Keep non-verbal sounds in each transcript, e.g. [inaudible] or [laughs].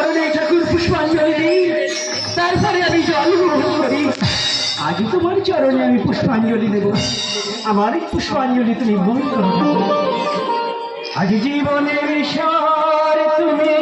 চরণে ঠাকুর পুষ্পাঞ্জলি দিই। তারপরে আমি জল গ্রহণ করি তোমার চরণে আমি পুষ্পাঞ্জলি দেব। আমার পুষ্পাঞ্জলি তুমি ভুল আজ জীবনের বিষয় তুমি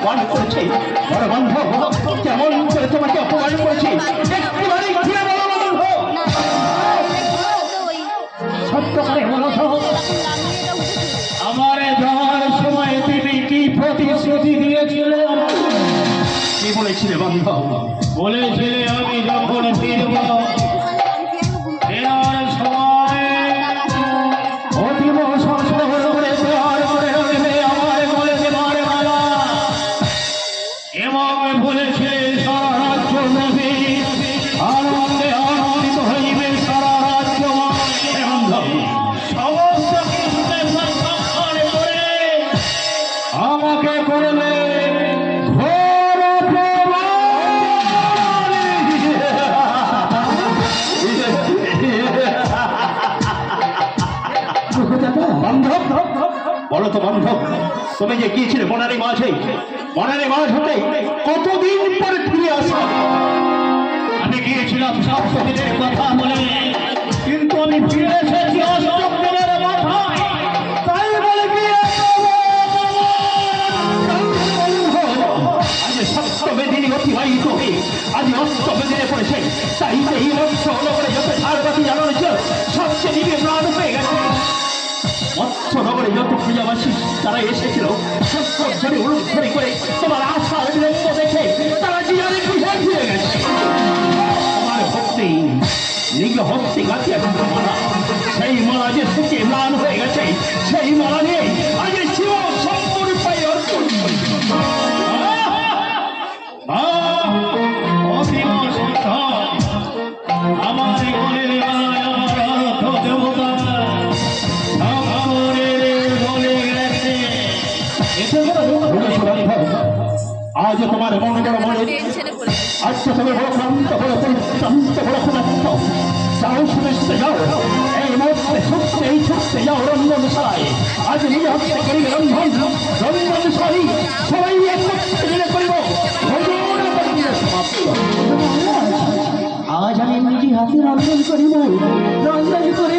অপমান করেছে বড়বন্ধ গোবন্ধ কেমন করে তোমাকে অপমান করেছে? বন্ধ সত্য করে আমার যাওয়ার সময় তিনি কি প্রতিশ্রুতি দিয়েছিলেন? কি বলেছিলে বন্ধ? বলেছিলে আমি বান্ধব বলো তো বান্ধব, তুমি যে গিয়েছিলে বনারি মাঝে? বনারি মাঝ হতে কতদিন পরে ফিরে আসা? আমি গিয়েছিলাম সপ্তদিনের কথা বলে। কিন্তু আমি ফিরে এসেছি সবচেয়ে নিবে পেয়ে গেছে নগরে যত পূজাবাসী তারা এসেছিল সত্যি অনুধ্বরি করে তোমার আশা আজ তোমার মন বড় মনে। টেনশনে পড়ে গেছে। আজ তুমি বড় ক্লান্ত বড় পরিশ্রান্ত বড় ক্ষুধার্ত যাও শুনেছে যাও। এই মুহূর্তে ছুটতে এই ছুটতে যাও রন্ধন সারায় আজ নিজে হচ্ছে করিবে রন্ধন। রন্ধন সারি সবাই একত্রে মিলে করিব। আজ আমি নিজে হাতে রন্ধন করিব। রন্ধন করে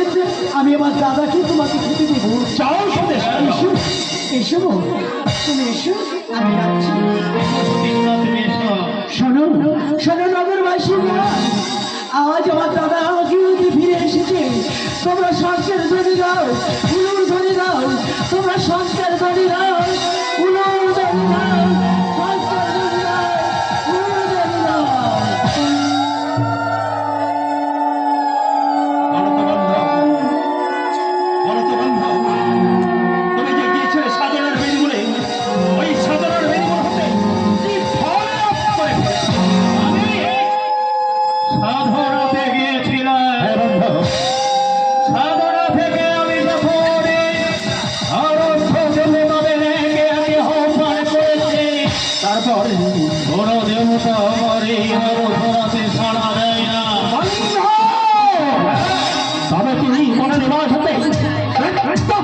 আমি আমার দাদাকে তোমাকে খেতে দেব। যাও শুনেছ এসো। এসো তুমি এসো। আমি যাচ্ছি শোনো শোনো নগরবাসী আজ আমার দাদা আমাকে ফিরে এসেছে। তোমরা সংস্কার ধরে দাও, ফুলুর ধরে বড় দেবতা আমার এই আরাধনাতে সাড়া দেয় না। তবে তুমি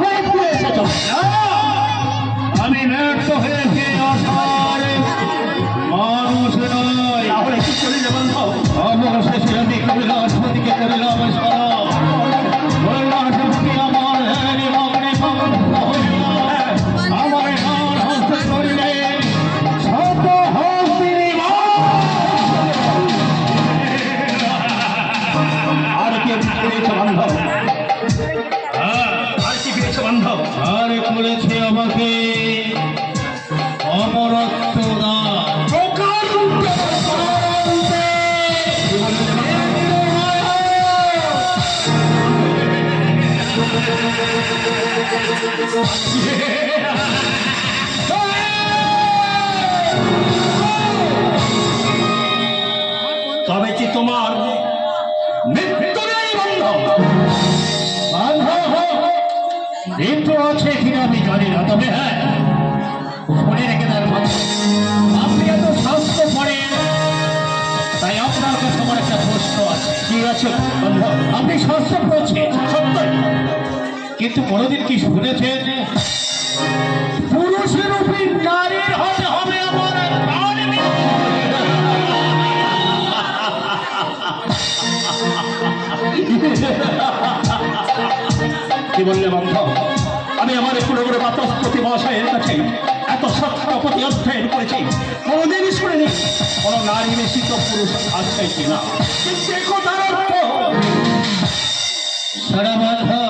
হয়ে ফিরে এসেছ আমি ব্যর্থ হয়েছি আসার মানুষ নয়। অবশেষে আমি কৈলাসপতিকে করিলাম আর কি ফিরেছ বান্ধব? আর কি ফিরেছ বান্ধব? আর করেছে তবে কি তোমার মৃত্যু আছে কিনা আমি জানি না, তবে হ্যাঁ রেখে দেন আপনি এত স্বাস্থ্য পড়েন তাই আপনার কাছে আমার একটা প্রশ্ন আছে। কি আছে? আপনি স্বাস্থ্য পড়ছেন সত্যই কিন্তু কোনোদিন কি শুনেছেন? পুরুষের উপর নারীর হতে হবে আমার [laughs] কি বললে বান্ধব আমি আমার কুলগুরু বাচস্পতি মহাশয়ের কাছে এত সত্যপতি অধ্যয়ন করেছি কোনোদিন শুনিনি কোন নারী বেশিত পুরুষ আছে কিনা? কিন্তু অর্থ সারা বাধা।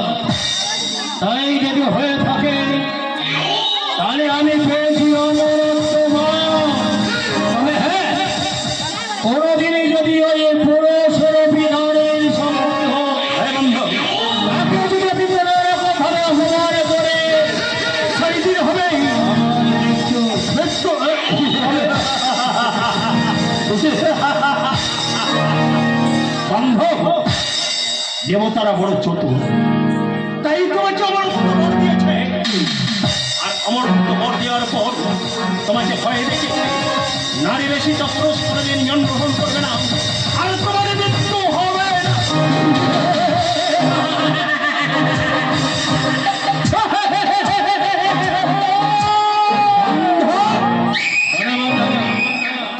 তাই দেবতারা বড় চতুর তাই তোমাকে অমরত্ব বর দিয়েছে। আর অমরত্ব বর দেওয়ার পর তোমাকে ভয় রেখেছে নারী বেশি চক্রস কোনোদিন জন্মগ্রহণ করবে না। আর তোমার মৃত্যু হবে না।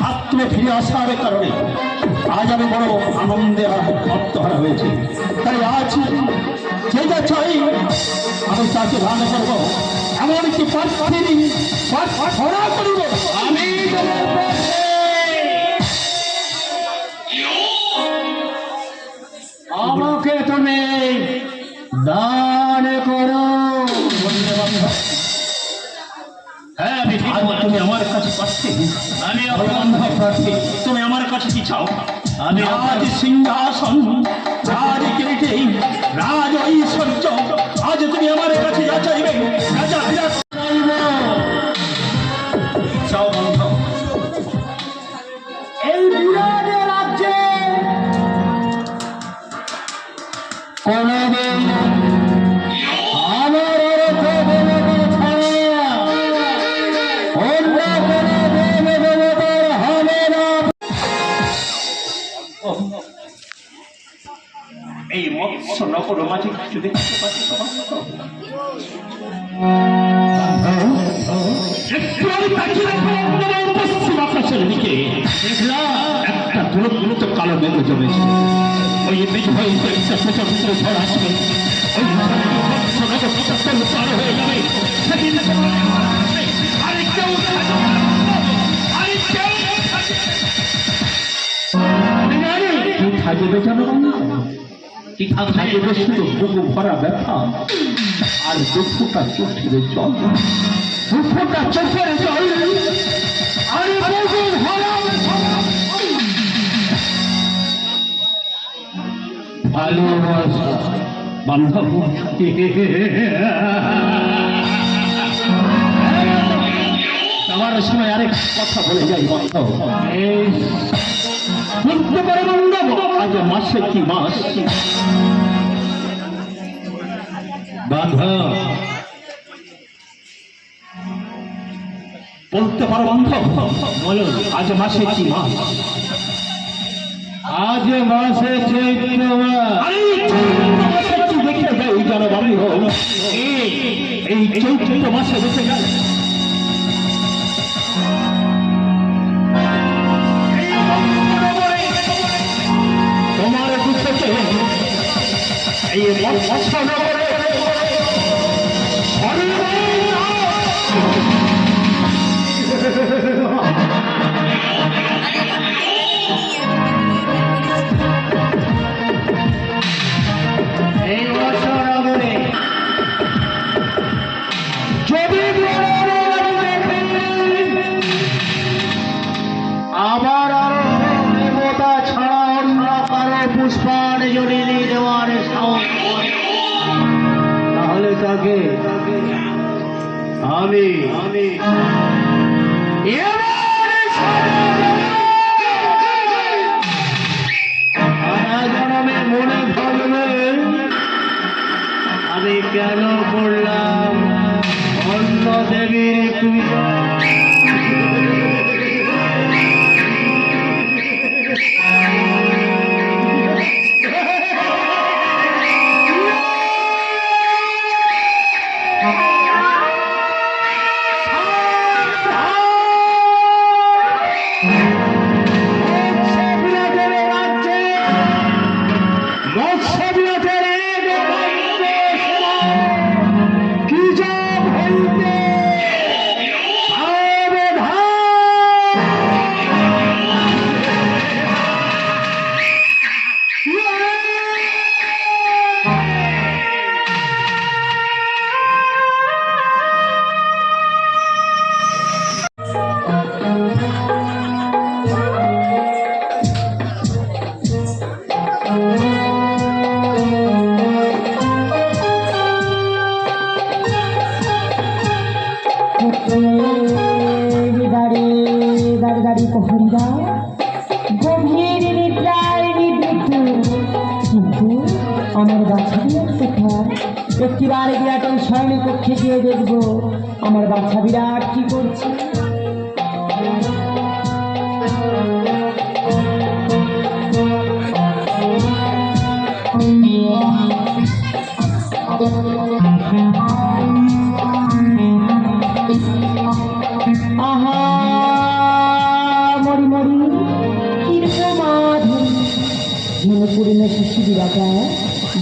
আত্মে ফিরে আসার কারণে আজ আমি বড় আনন্দে আত্মহারা হয়েছে। তাই আজ যে যা চাই আমি তাকে ভালো করব। এমনকি পার্থিনী ছড়া করিব আমি। আমাকে তুমি দান করো। হ্যাঁ তুমি আমার কাছে প্রার্থী। আমি প্রার্থী। তুমি আমার কাছে কি চাও। আমি আজ সিংহাসন রাজ কিরিটে রাজ ঐশ্বর্য। আজ তুমি আমার কাছে যা চাইবে, রাজা বিরাট নগর মাঝে কিছু দেখতে পাচ্ছি একটু আমি তাকিয়ে পশ্চিম আকাশের দিকে একটা দূর দূরত কালো মেঘ জমেছে। ওই মেঘ হয়ে একটা প্রচণ্ড ঝড় আসবে। ওই পার হয়ে থাকবে না। আরে কেউ থাকবে না। থাকবে শুধু বুকু ভরা ব্যথা, আর দুঃখটা চোখের জল। দুঃখটা চোখের জল, আর বুকু ভরা ভালোবাসা বান্ধব। আমার সময় আরেক কথা বলে যাই, বান্ধব। আজ মাসে কি মাস? বলতে পারো বান্ধব? বলো আজ মাসে কি মাস? আজ মাসে চৈত্র মাস? দেখে যাই যেন বাড়ি হোক এই চৈত্র মাসে দেখে গেল। এই মৎস্য নগরে এই তাকে। আমি। আমি মনে আমি কেন করলাম? অন্য দেবীর পূজা।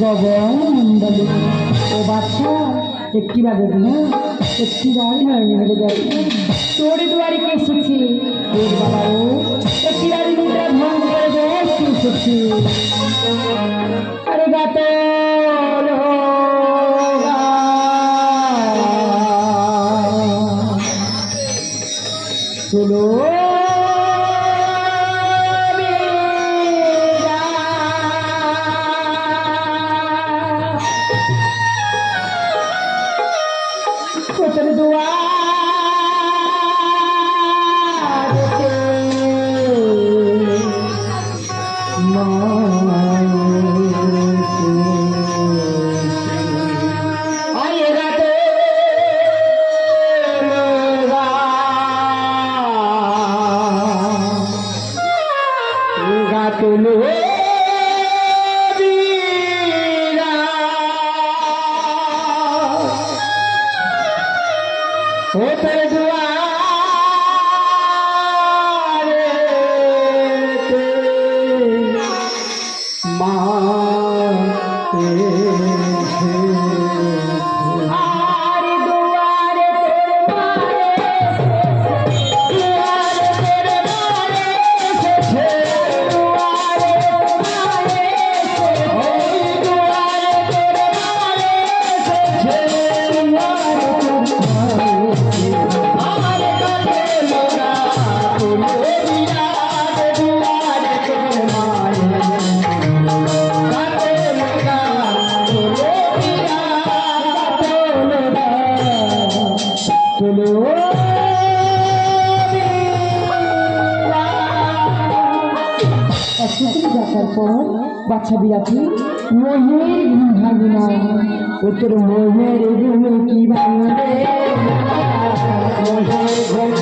গগন ও বাচ্চা একটি বাজে না একটি বার নয় মিলে যাচ্ছে তোর দুয়ারে কে এসেছে তোর বাবা ও একটি বাড়ি মুদ্রা ভঙ্গ করে দেখ কে এসেছে আরে গাতল চলো বাচ্চা বিলাতি মোহের ঘুম ভাঙি না ও তোর মোহের ঘুমে কি ভাঙবে মোহের ঘুম